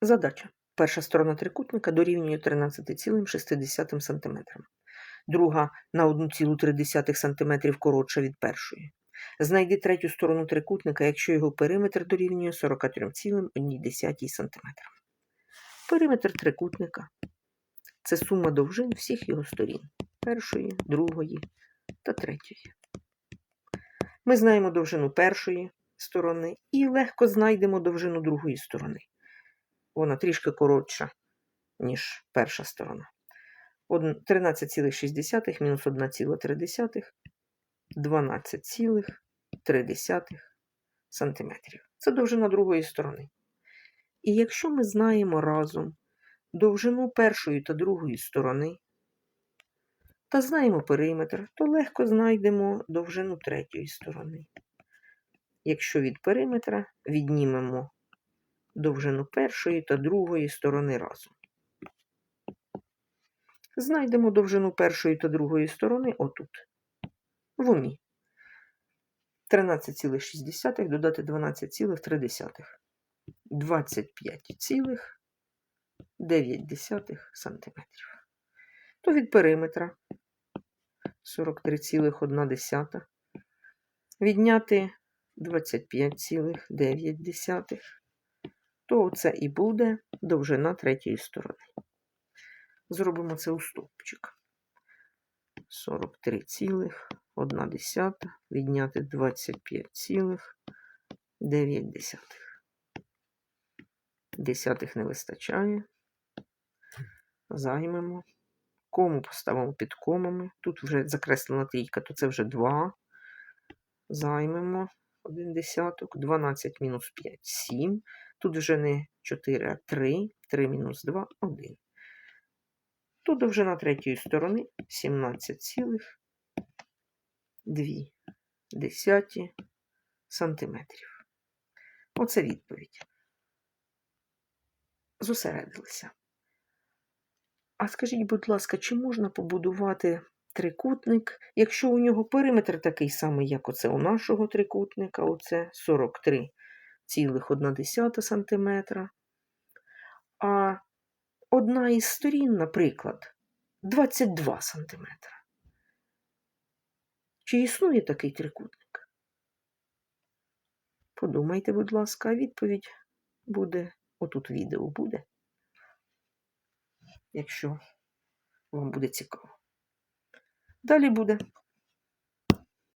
Задача. Перша сторона трикутника дорівнює 13,6 см. Друга на 1,3 см коротша від першої. Знайди третю сторону трикутника, якщо його периметр дорівнює 43,1 см. Периметр трикутника це сума довжин всіх його сторін першої, другої та третьої. Ми знаємо довжину першої сторони і легко знайдемо довжину другої сторони. Вона трішки коротша, ніж перша сторона. 13,6 мінус 1,3 12,3 см. Це довжина другої сторони. І якщо ми знаємо разом довжину першої та другої сторони, та знаємо периметр, то легко знайдемо довжину третьої сторони. Якщо від периметра віднімемо довжину першої та другої сторони разом. Знайдемо довжину першої та другої сторони отут, в умі. 13,6 додати 12,3. 25,9 см. То від периметра 43,1. Відняти 25,9. То це і буде довжина третьої сторони. Зробимо це у стовпчик. 43,1 відняти 25,9. Десятих не вистачає. Займемо. Кому поставимо під комами. Тут вже закреслена трійка, то це вже 2. Займемо 1 десяток. 12 мінус 5 7. Тут вже не 4, а 3. 3 мінус 2 1. Тут довжина третьої сторони 17,2 сантиметрів. Оце відповідь. Зосередилися. А скажіть, будь ласка, чи можна побудувати трикутник, якщо у нього периметр такий самий, як оце у нашого трикутника, оце 43,1 см, а одна із сторін, наприклад, 22 см. Чи існує такий трикутник? Подумайте, будь ласка, відповідь буде, отут відео буде, якщо вам буде цікаво. Далі буде.